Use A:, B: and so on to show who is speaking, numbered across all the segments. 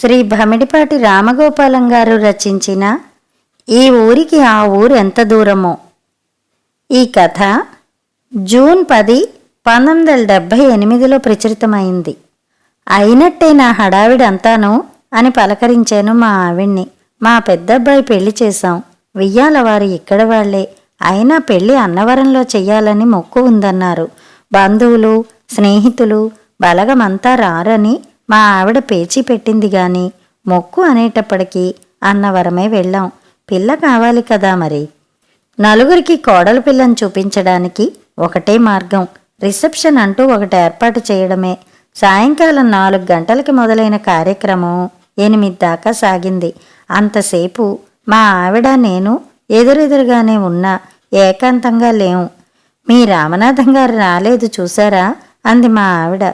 A: శ్రీ భమిడిపాటి రామగోపాలం గారు రచించిన ఈ ఊరికి ఆ ఊరు ఎంత దూరమో. ఈ కథ జూన్ పది పంతొమ్మిది వందల డెబ్భై ఎనిమిదిలో ప్రచురితమైంది. అయినట్టే నా హడావిడంతాను అని పలకరించాను మా ఆవిడ్ని. మా పెద్దబ్బాయి పెళ్ళి చేశాం. వెయ్యాల వారు ఇక్కడ వాళ్ళే. అయినా పెళ్ళి అన్నవరంలో చెయ్యాలని మొక్కు ఉందన్నారు. బంధువులు స్నేహితులు బలగమంతా రారని మా ఆవిడ పేచీ పెట్టింది గాని మొక్కు అనేటప్పటికీ అన్నవరమే వెళ్ళాం. పిల్ల కావాలి కదా మరి? నలుగురికి కోడలు పిల్లని చూపించడానికి ఒకటే మార్గం. రిసెప్షన్ అంటూ ఒకటి ఏర్పాటు చేయడమే. సాయంకాలం నాలుగు గంటలకి మొదలైన కార్యక్రమం ఎనిమిది దాకా సాగింది. అంతసేపు మా ఆవిడ నేను ఎదురెదురుగానే ఉన్నా ఏకాంతంగా లేవు మీ రామనాథం గారు రాలేదు చూసారా? అంది మా ఆవిడ.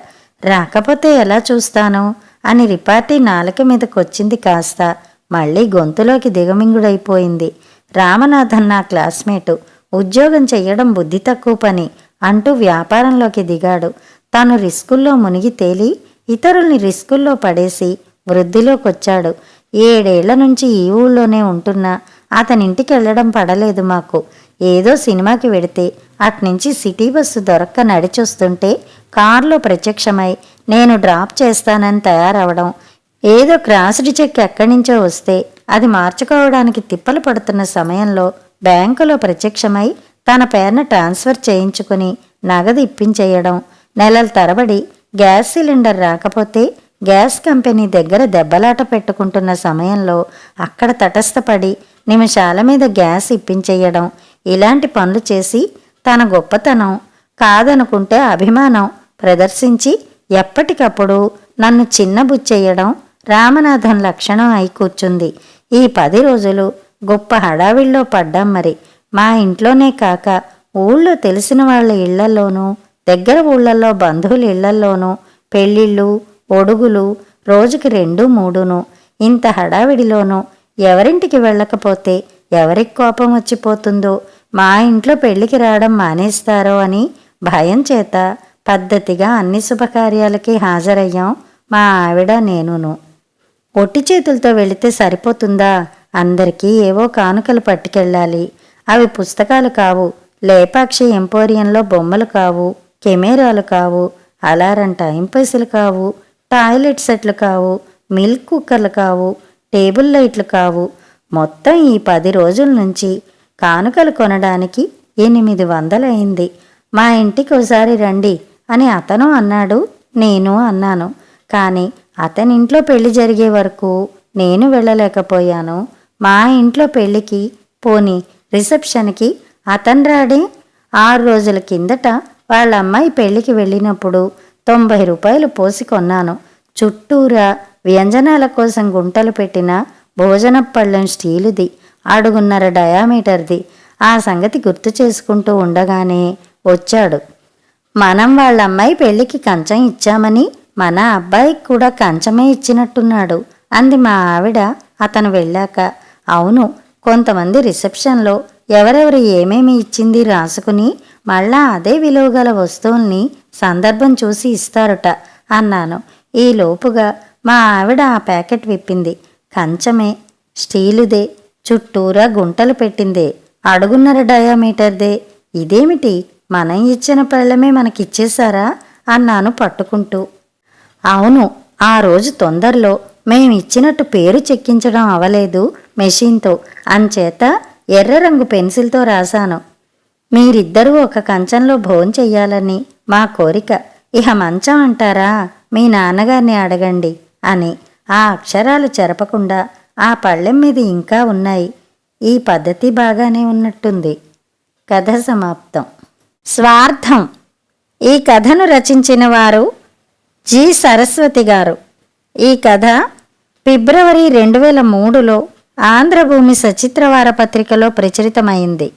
A: రాకపోతే ఎలా చూస్తాను? అని రిపార్టీ నాలుక మీదకొచ్చింది కాస్త. మళ్ళీ గొంతులోకి దిగమింగుడైపోయింది. రామనాథన్ నా క్లాస్మేటు ఉద్యోగం చెయ్యడం బుద్ధి తక్కువ పని అంటూ వ్యాపారంలోకి దిగాడు. తాను రిస్కుల్లో మునిగి తేలి ఇతరుల్ని రిస్కుల్లో పడేసి వృద్ధిలోకొచ్చాడు. ఏడేళ్ళ నుంచి ఈ ఊళ్ళోనే ఉంటున్నా. అతనింటికి వెళ్ళడం పడలేదు మాకు. ఏదో సినిమాకి వెడితే అట్నుంచి సిటీ బస్సు దొరక్క నడిచొస్తుంటే కారులో ప్రత్యక్షమై నేను డ్రాప్ చేస్తానని తయారవడం. ఏదో క్రాస్డ్ చెక్ ఎక్కడి నుంచో వస్తే అది మార్చుకోవడానికి తిప్పలు పడుతున్న సమయంలో బ్యాంకులో ప్రత్యక్షమై తన పేరున ట్రాన్స్ఫర్ చేయించుకుని నగదు ఇప్పించేయడం. నెలల తరబడి గ్యాస్ సిలిండర్ రాకపోతే గ్యాస్ కంపెనీ దగ్గర దెబ్బలాట పెట్టుకుంటున్న సమయంలో అక్కడ తటస్థపడి నిమిషాల మీద గ్యాస్ ఇప్పించేయడం. ఇలాంటి పనులు చేసి తన గొప్పతనం కాదనుకుంటే అభిమానం ప్రదర్శించి ఎప్పటికప్పుడు నన్ను చిన్నబుచ్చేయడం రామనాథన్ లక్షణం అయి కూర్చుంది. ఈ పది రోజులు గొప్ప హడావిల్లో పడ్డాం మరి. మా ఇంట్లోనే కాక ఊళ్ళో తెలిసిన వాళ్ళ ఇళ్ళల్లోనూ దగ్గర ఊళ్ళల్లో బంధువుల ఇళ్ళల్లోనూ పెళ్ళిళ్ళు ఒడుగులు రోజుకి రెండు మూడును. ఇంత హడావిడిలోనూ ఎవరింటికి వెళ్ళకపోతే ఎవరికి కోపం వచ్చిపోతుందో మా ఇంట్లో పెళ్ళికి రావడం మానేస్తారో అని భయం చేత పద్ధతిగా అన్ని శుభకార్యాలకి హాజరయ్యాం మా ఆవిడ నేనును. ఒట్టి చేతులతో వెళితే సరిపోతుందా? అందరికీ ఏవో కానుకలు పట్టుకెళ్ళాలి. అవి పుస్తకాలు కావు. లేపాక్షి ఎంపోరియంలో బొమ్మలు కావు. కెమెరాలు కావు. అలారం టైం పైసలు కావు. టాయిలెట్ సెట్లు కావు. మిల్క్ కుక్కర్లు కావు. టేబుల్ లైట్లు కావు. మొత్తం ఈ పది రోజుల నుంచి కానుకలు కొనడానికి ఎనిమిది వందలైంది. మా ఇంటికి ఒకసారి రండి అని అతను అన్నాడు. నేను అన్నాను. కానీ అతనింట్లో పెళ్ళి జరిగే వరకు నేను వెళ్ళలేకపోయాను. మా ఇంట్లో పెళ్ళికి పోని రిసెప్షన్కి అతను రాడే? ఆరు రోజుల కిందట వాళ్ళ అమ్మాయి పెళ్ళికి వెళ్ళినప్పుడు తొంభై రూపాయలు పోసి కొన్నాను. చుట్టూరా వ్యంజనాల కోసం గుంటలు పెట్టిన భోజన పళ్ళెం స్టీలుది. అడుగున్నర డయామీటర్ది. ఆ సంగతి గుర్తు చేసుకుంటూ ఉండగానే వచ్చాడు. మనం వాళ్ళ అమ్మాయి పెళ్ళికి కంచం ఇచ్చామని మన అబ్బాయికి కూడా కంచమే ఇచ్చినట్టున్నాడు అంది మా ఆవిడ. అతను వెళ్ళాక అవును కొంతమంది రిసెప్షన్లో ఎవరెవరు ఏమేమి ఇచ్చింది రాసుకుని మళ్ళా అదే విలువగల వస్తువుల్ని సందర్భం చూసి ఇస్తారట అన్నాను. ఈ లోపుగా మా ఆవిడ ఆ ప్యాకెట్ విప్పింది. కంచమే స్టీలుదే చుట్టూరా గుంటలు పెట్టిందే. అడుగున్నర డయామీటర్దే. ఇదేమిటి? మనం ఇచ్చిన పళ్ళమే మనకిచ్చేశారా? అన్నాను పట్టుకుంటూ. అవును ఆ రోజు తొందరలో. మేమిచ్చినట్టు పేరు చెక్కించడం అవలేదు మెషిన్తో. అంచేత ఎర్ర రంగు పెన్సిల్తో రాశాను. మీరిద్దరూ ఒక కంచంలో భోంచెయ్యాలని మా కోరిక. ఇహ మంచం అంటారా? మీ నాన్నగారిని అడగండి అని. ఆ అక్షరాలు చెరపకుండా ఆ పళ్ళెం మీద ఇంకా ఉన్నాయి. ఈ పద్ధతి బాగానే ఉన్నట్టుంది. కథ సమాప్తం. స్వార్థం. ఈ కథను రచించిన వారు జి. సరస్వతి గారు. ఈ కథ ఫిబ్రవరి రెండు వేల మూడులో ఆంధ్రభూమి సచిత్రవార పత్రికలో ప్రచురితమైంది.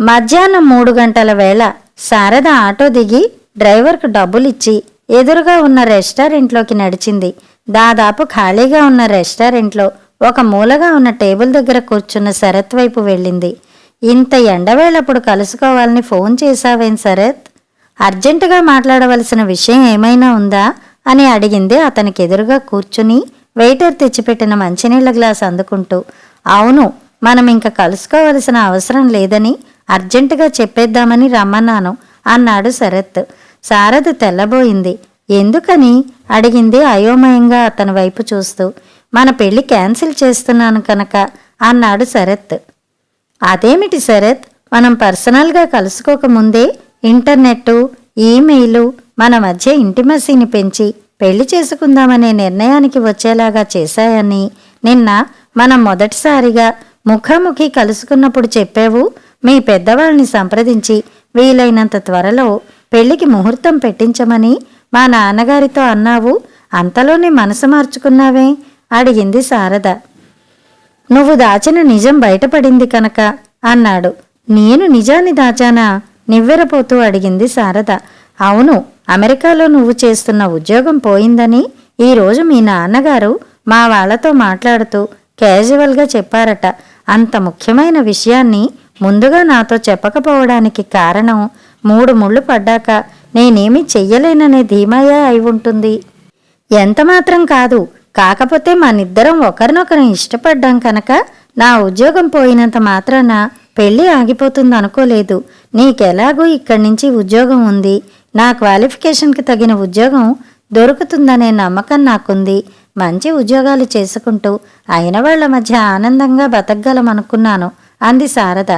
A: మధ్యాహ్నం మూడు గంటల వేళ శారద ఆటో దిగి డ్రైవర్కు డబ్బులిచ్చి ఎదురుగా ఉన్న రెస్టారెంట్లోకి నడిచింది. దాదాపు ఖాళీగా ఉన్న రెస్టారెంట్లో ఒక మూలగా ఉన్న టేబుల్ దగ్గర కూర్చున్న శరత్ వైపు వెళ్ళింది. ఇంత ఎండవేళప్పుడు కలుసుకోవాలని ఫోన్ చేశావేం శరత్? అర్జెంటుగా మాట్లాడవలసిన విషయం ఏమైనా ఉందా? అని అడిగింది అతనికి ఎదురుగా కూర్చుని వెయిటర్ తెచ్చిపెట్టిన మంచినీళ్ళ గ్లాస్ అందుకుంటూ. అవును మనం ఇంకా కలుసుకోవలసిన అవసరం లేదని అర్జెంటుగా చెప్పేద్దామని రమ్మన్నాను అన్నాడు శరత్. శారద తెల్లబోయింది. ఎందుకని? అడిగింది అయోమయంగా అతని వైపు చూస్తూ. మన పెళ్ళి క్యాన్సిల్ చేస్తున్నాను కనుక అన్నాడు శరత్. అదేమిటి శరత్? మనం పర్సనల్గా కలుసుకోకముందే ఇంటర్నెట్టు ఈమెయిలు మన మధ్య ఇంటిమసీని పెంచి పెళ్ళి చేసుకుందామనే నిర్ణయానికి వచ్చేలాగా చేశాయని నిన్న మనం మొదటిసారిగా ముఖాముఖి కలుసుకున్నప్పుడు చెప్పావు. మీ పెద్దవాళ్ళని సంప్రదించి వీలైనంత త్వరలో పెళ్ళికి ముహూర్తం పెట్టించమని మా నాన్నగారితో అన్నావు అంతలోనే మనసు మార్చుకున్నావే? అడిగింది శారద. నువ్వు దాచిన నిజం బయటపడింది కనుక అన్నాడు. నేను నిజాన్ని దాచానా? నివ్వెరపోతూ అడిగింది శారద. అవును అమెరికాలో నువ్వు చేస్తున్న ఉద్యోగం పోయిందని ఈరోజు మీ నాన్నగారు మా వాళ్ళతో మాట్లాడుతూ క్యాజువల్గా చెప్పారట. అంత ముఖ్యమైన విషయాన్ని ముందుగా నాతో చెప్పకపోవడానికి కారణం మూడు ముళ్ళు పడ్డాక నేనేమి చెయ్యలేననే ధీమాయే అయి ఉంటుంది. ఎంతమాత్రం కాదు కాకపోతే మనిద్దరం ఒకరినొకరం ఇష్టపడ్డాం కనుక నా ఉద్యోగం పోయినంత మాత్రాన పెళ్ళి ఆగిపోతుంది అనుకోలేదు నీకెలాగూ ఇక్కడి నుంచి ఉద్యోగం ఉంది. నా క్వాలిఫికేషన్కి తగిన ఉద్యోగం దొరుకుతుందనే నమ్మకం నాకుంది. మంచి ఉద్యోగాలు చేసుకుంటూ అయిన వాళ్ళ మధ్య ఆనందంగా బతకగలమనుకున్నాను అంది శారద.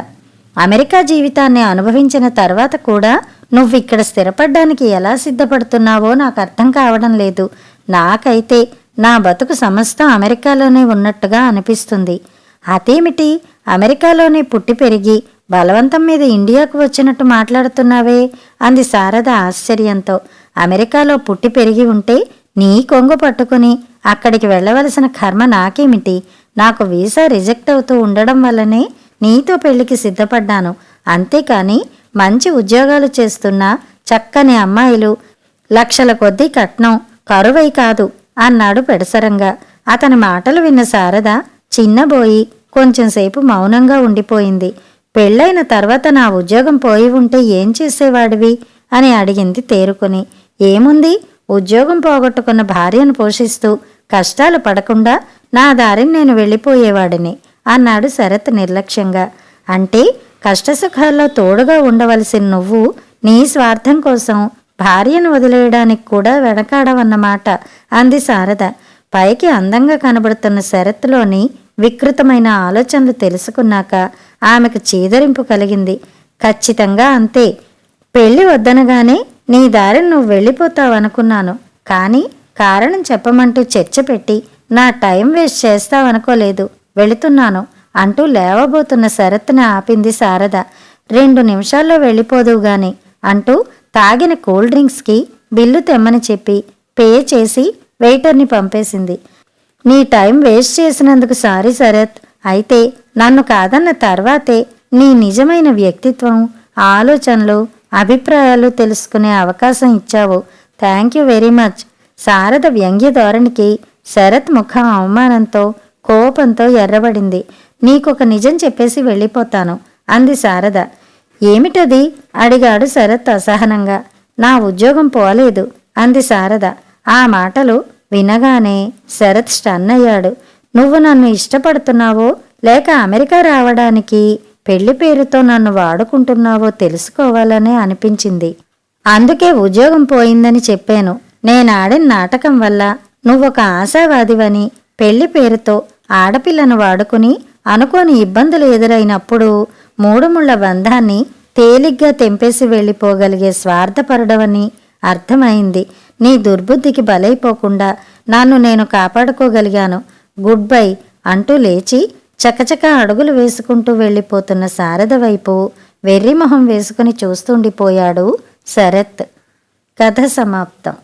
A: అమెరికా జీవితాన్ని అనుభవించిన తర్వాత కూడా నువ్వు ఇక్కడ స్థిరపడ్డానికి ఎలా సిద్ధపడుతున్నావో నాకు అర్థం కావడం లేదు. నాకైతే నా బతుకు సమస్తం అమెరికాలోనే ఉన్నట్టుగా అనిపిస్తుంది. అదేమిటి? అమెరికాలోనే పుట్టి పెరిగి బలవంతం మీద ఇండియాకు వచ్చినట్టు మాట్లాడుతున్నావే? అంది శారద ఆశ్చర్యంతో. అమెరికాలో పుట్టి పెరిగి ఉంటే నీ కొంగు పట్టుకుని అక్కడికి వెళ్ళవలసిన కర్మ నాకేమిటి? నాకు వీసా రిజెక్ట్ అవుతూ ఉండడం వల్లనే నీతో పెళ్ళికి సిద్ధపడ్డాను. అంతేకాని మంచి ఉద్యోగాలు చేస్తున్న చక్కని అమ్మాయిలు లక్షల కొద్దీ కట్నం కరువై కాదు అన్నాడు పెడసరంగా. అతని మాటలు విన్న శారద చిన్నబోయి కొంచెంసేపు మౌనంగా ఉండిపోయింది. పెళ్ళైన తర్వాత నా ఉద్యోగం పోయి ఉంటే ఏం చేసేవాడివి? అని అడిగింది తేరుకుని. ఏముంది? ఉద్యోగం పోగొట్టుకున్న భార్యను పోషిస్తూ కష్టాలు పడకుండా నా దారిని నేను వెళ్ళిపోయేవాడిని. అన్నాడు శరత్ నిర్లక్ష్యంగా. అంటే కష్టసుఖాల్లో తోడుగా ఉండవలసిన నువ్వు నీ స్వార్థం కోసం భార్యను వదిలేయడానికి కూడా వెనకాడవన్నమాట అంది శారద. పైకి అందంగా కనబడుతున్న శరత్లోని వికృతమైన ఆలోచనలు తెలుసుకున్నాక ఆమెకు చీదరింపు కలిగింది. ఖచ్చితంగా అంతే. పెళ్ళి వద్దనగానే నీ దారిని నువ్వు వెళ్ళిపోతావనుకున్నాను కానీ కారణం చెప్పమంటూ చర్చ పెట్టి నా టైం వేస్ట్ చేస్తావనుకోలేదు. వెళుతున్నాను అంటూ లేవబోతున్న శరత్ని ఆపింది శారద. రెండు నిమిషాల్లో వెళ్ళిపోదువు గాని అంటూ తాగిన కూల్ డ్రింక్స్కి బిల్లు తెమ్మని చెప్పి పే చేసి వెయిటర్ని పంపేసింది. నీ టైం వేస్ట్ చేసినందుకు సారీ శరత్. అయితే నన్ను కాదన్న తర్వాతే నీ నిజమైన వ్యక్తిత్వం ఆలోచనలు అభిప్రాయాలు తెలుసుకునే అవకాశం ఇచ్చావు. Thank you very much. Sharada వ్యంగ్య ధోరణికి శరత్ ముఖం అవమానంతో కోపంతో ఎర్రబడింది. నీకొక నిజం చెప్పేసి వెళ్ళిపోతాను అంది శారద. ఏమిటది? అడిగాడు శరత్ అసహనంగా. నా ఉద్యోగం పోలేదు అంది శారద. ఆ మాటలు వినగానే శరత్ స్టన్ అయ్యాడు. నువ్వు నన్ను ఇష్టపడుతున్నావో లేక అమెరికా రావడానికి పెళ్ళి పేరుతో నన్ను వాడుకుంటున్నావో తెలుసుకోవాలనే అనిపించింది. అందుకే ఉద్యోగం పోయిందని చెప్పాను. నేనాడిన నాటకం వల్ల నువ్వొక ఆశావాదివని పెళ్ళి పేరుతో ఆడపిల్లను వాడుకుని అనుకోని ఇబ్బందులు ఎదురైనప్పుడు మూడుముళ్ళ బంధాన్ని తేలిగ్గా తెంపేసి వెళ్ళిపోగలిగే స్వార్థపరుడవని అర్థమైంది. నీ దుర్బుద్ధికి బలైపోకుండా నన్ను నేను కాపాడుకోగలిగాను. గుడ్ బై అంటూ లేచి చకచక అడుగులు వేసుకుంటూ వెళ్ళిపోతున్న శారద వైపు వెర్రిమొహం వేసుకుని చూస్తుండిపోయాడు శరత్. కథ సమాప్తం.